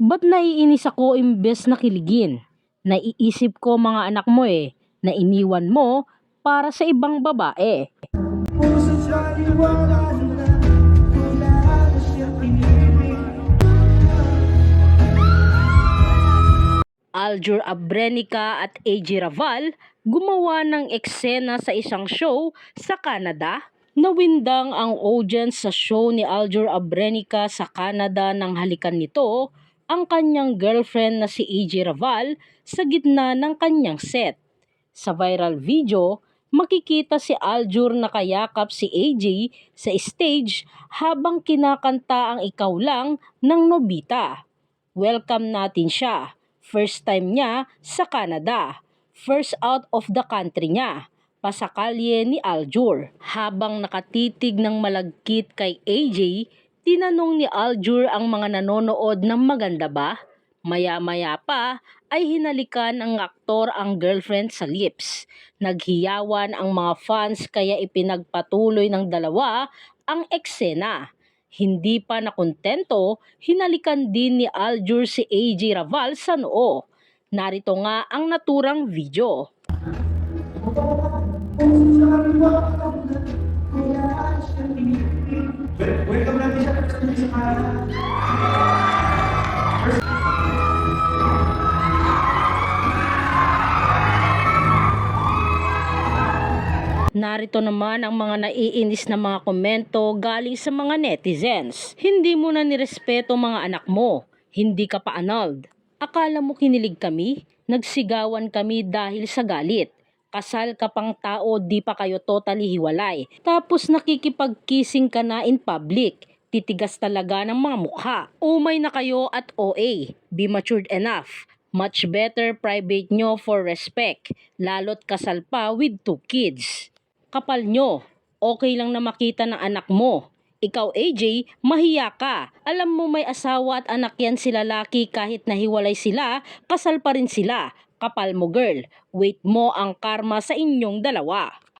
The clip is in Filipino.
Ba't naiinis ako imbes na kiligin? Naiisip ko mga anak mo eh, na iniwan mo para sa ibang babae. Aljur Abrenica at AJ Raval gumawa ng eksena sa isang show sa Canada. Nawindang ang audience sa show ni Aljur Abrenica sa Canada nang halikan nito ang kanyang girlfriend na si AJ Raval sa gitna ng kanyang set. Sa viral video, makikita si Aljur na kayakap si AJ sa stage habang kinakanta ang ikaw lang ng Nobita. Welcome natin siya. First time niya sa Canada. First out of the country niya. Pasakalye ni Aljur. Habang nakatitig ng malagkit kay AJ, tinanong ni Aljur ang mga nanonood ng maganda ba? Maya-maya pa ay hinalikan ng aktor ang girlfriend sa lips. Naghiyawan ang mga fans kaya ipinagpatuloy ng dalawa ang eksena. Hindi pa nakontento, hinalikan din ni Aljur si AJ Raval sa noo. Narito nga ang naturang video. Welcome natin siya sa Canada Narito naman ang mga naiinis na mga komento galing sa mga netizens. Hindi mo na nirespeto mga anak mo. Hindi ka pa annulled. Akala mo kinilig kami? Nagsigawan kami dahil sa galit. Kasal ka pang tao, di pa kayo totally hiwalay. Tapos nakikipag-kissing ka na in public. Titigas talaga ng mga mukha. Umay na kayo at OA. Be matured enough. Much better private nyo for respect. Lalo't kasal pa with two kids kapal nyo. Okay lang na makita ng anak mo. Ikaw AJ, mahiya ka. Alam mo may asawa at anak yan si lalaki kahit nahiwalay sila, kasal pa rin sila. Kapal mo girl, wait mo ang karma sa inyong dalawa.